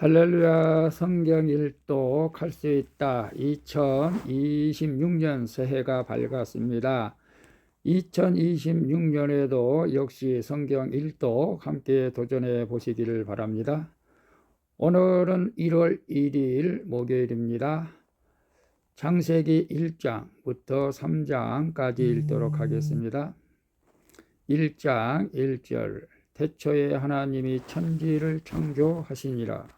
할렐루야 성경 일독 할 수 있다. 2026년 새해가 밝았습니다. 2026년에도 역시 성경 일독 함께 도전해 보시기를 바랍니다. 오늘은 1월 1일 목요일입니다. 창세기 1장부터 3장까지 읽도록 하겠습니다. 1장 1절 태초에 하나님이 천지를 창조하시니라.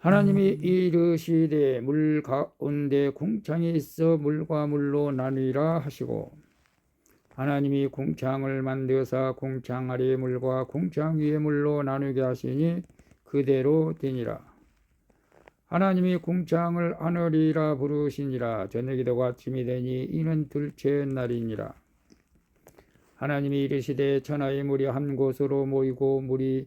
하나님이 이르시되 물 가운데 궁창이 있어 물과 물로 나뉘라 하시고 하나님이 궁창을 만드사 궁창 아래의 물과 궁창 위의 물로 나누게 하시니 그대로 되니라. 하나님이 궁창을 하늘이라 부르시니라. 저녁이 되고 아침이 되니 이는 둘째 날이니라. 하나님이 이르시되 천하의 물이 한 곳으로 모이고 물이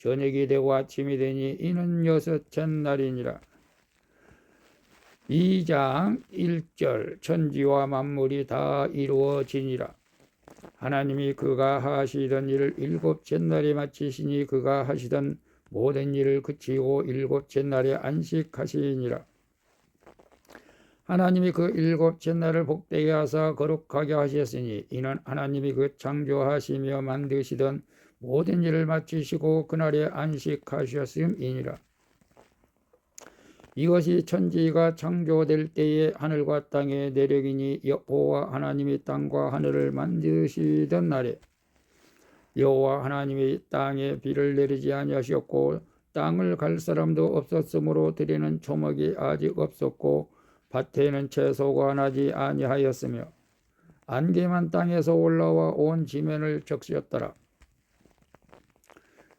저녁이 되고 아침이 되니 이는 여섯째 날이니라. 2장 1절 천지와 만물이 다 이루어지니라. 하나님이 그가 하시던 일을 일곱째 날에 마치시니 그가 하시던 모든 일을 그치고 일곱째 날에 안식하시니라. 하나님이 그 일곱째 날을 복되게 하사 거룩하게 하셨으니 이는 하나님이 그 창조하시며 만드시던 모든 일을 마치시고 그날에 안식하셨음이니라. 이것이 천지가 창조될 때에 하늘과 땅의 내력이니 여호와 하나님이 땅과 하늘을 만드시던 날에 여호와 하나님이 땅에 비를 내리지 아니하셨고 땅을 갈 사람도 없었으므로 드리는 초목이 아직 없었고 밭에는 채소가 나지 아니하였으며 안개만 땅에서 올라와 온 지면을 적시었더라.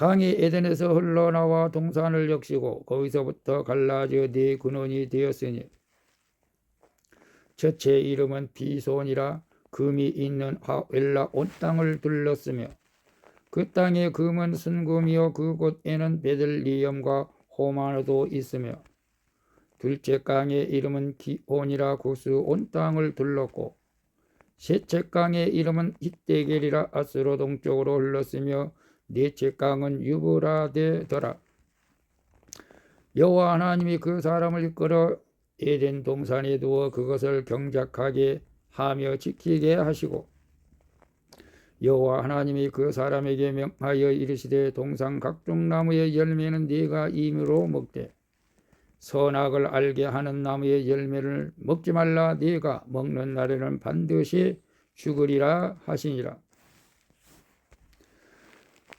강이 에덴에서 흘러나와 동산을 역시고 거기서부터 갈라져 네 근원이 되었으니 첫째 이름은 비손이라 금이 있는 하엘라 온 땅을 둘렀으며 그 땅의 금은 순금이요 그곳에는 베들리엄과 호마노도 있으며 둘째 강의 이름은 기온이라 구스 온 땅을 둘렀고 셋째 강의 이름은 히데겔이라 아스로 동쪽으로 흘렀으며 넷째 강은 유브라데더라. 여호와 하나님이 그 사람을 이끌어 에덴 동산에 두어 그것을 경작하게 하며 지키게 하시고 여호와 하나님이 그 사람에게 명하여 이르시되 동산 각종 나무의 열매는 네가 임으로 먹되 선악을 알게 하는 나무의 열매를 먹지 말라 네가 먹는 날에는 반드시 죽으리라 하시니라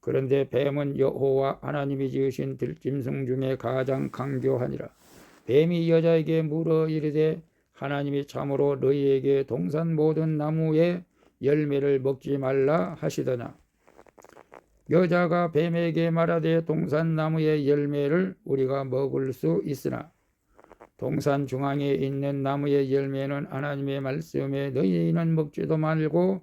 그런데 뱀은 여호와 하나님이 지으신 들짐승 중에 가장 강교하니라. 뱀이 여자에게 물어 이르되 하나님이 참으로 너희에게 동산 모든 나무의 열매를 먹지 말라 하시더나. 여자가 뱀에게 말하되 동산 나무의 열매를 우리가 먹을 수 있으나 동산 중앙에 있는 나무의 열매는 하나님의 말씀에 너희는 먹지도 말고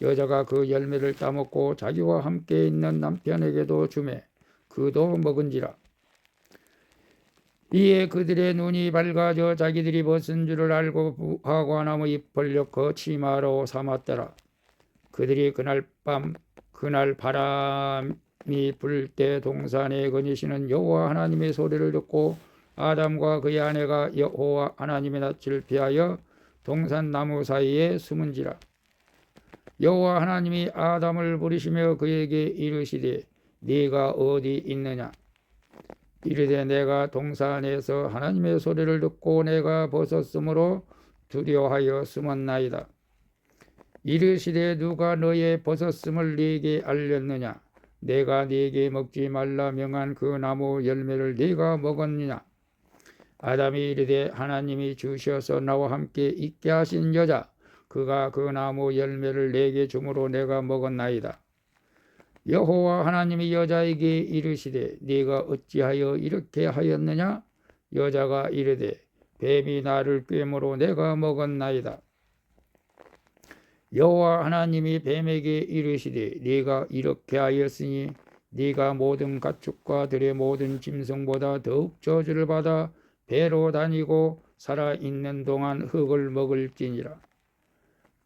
여자가 그 열매를 따먹고 자기와 함께 있는 남편에게도 주매 그도 먹은지라 이에 그들의 눈이 밝아져 자기들이 벗은 줄을 알고 부하관나무 잎을 엮어 치마로 삼았더라. 그들이 그날 밤 그날 바람이 불 때 동산에 거니시는 여호와 하나님의 소리를 듣고 아담과 그의 아내가 여호와 하나님의 낯을 피하여 동산 나무 사이에 숨은지라. 여호와 하나님이 아담을 부르시며 그에게 이르시되 네가 어디 있느냐? 이르되 내가 동산에서 하나님의 소리를 듣고 내가 벗었으므로 두려워하여 숨었나이다. 이르시되 누가 너의 벗었음을 네게 알렸느냐? 내가 네게 먹지 말라 명한 그 나무 열매를 네가 먹었느냐? 아담이 이르되 하나님이 주셔서 나와 함께 있게 하신 여자 그가 그 나무 열매를 내게 주므로 내가 먹었나이다. 여호와 하나님이 여자에게 이르시되 네가 어찌하여 이렇게 하였느냐 여자가 이르되 뱀이 나를 꿰므로 내가 먹었나이다. 여호와 하나님이 뱀에게 이르시되 네가 이렇게 하였으니 네가 모든 가축과 들의 모든 짐승보다 더욱 저주를 받아 배로 다니고 살아 있는 동안 흙을 먹을지니라.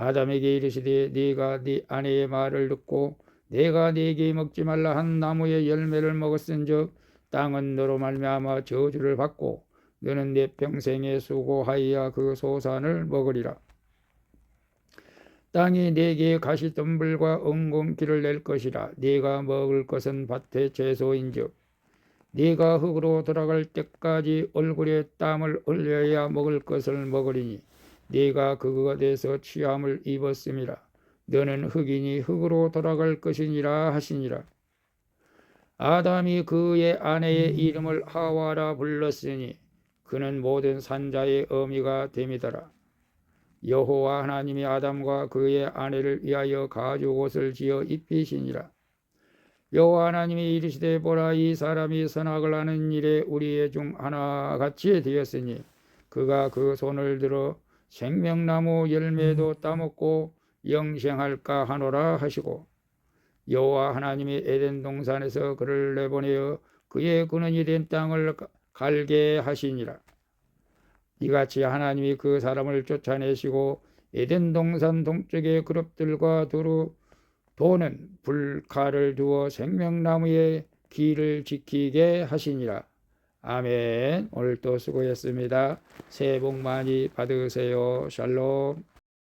아담에게 이르시되 네가 네 아내의 말을 듣고 내가 네게 먹지 말라 한 나무의 열매를 먹었은즉 땅은 너로 말미암아 저주를 받고 너는 내 평생에 수고하여 그 소산을 먹으리라. 땅이 네게 가시덤불과 엉겅퀴를 낼 것이라 네가 먹을 것은 밭의 채소인즉 네가 흙으로 돌아갈 때까지 얼굴에 땀을 흘려야 먹을 것을 먹으리니 네가 그것에서 취함을 입었음이라 너는 흙이니 흙으로 돌아갈 것이니라 하시니라. 아담이 그의 아내의 이름을 하와라 불렀으니 그는 모든 산자의 어미가 됨이더라. 여호와 하나님이 아담과 그의 아내를 위하여 가죽 옷을 지어 입히시니라. 여호와 하나님이 이르시되 보라 이 사람이 선악을 하는 일에 우리의 중 하나 같이 되었으니 그가 그 손을 들어 생명나무 열매도 따먹고 영생할까 하노라 하시고 여호와 하나님이 에덴 동산에서 그를 내보내어 그의 근원이 된 땅을 갈게 하시니라 이같이 하나님이 그 사람을 쫓아내시고 에덴 동산 동쪽의 그룹들과 두루 도는 불칼을 두어 생명나무의 길을 지키게 하시니라. 아멘. 오늘도 수고했습니다. 새해 복 많이 받으세요. 샬롬.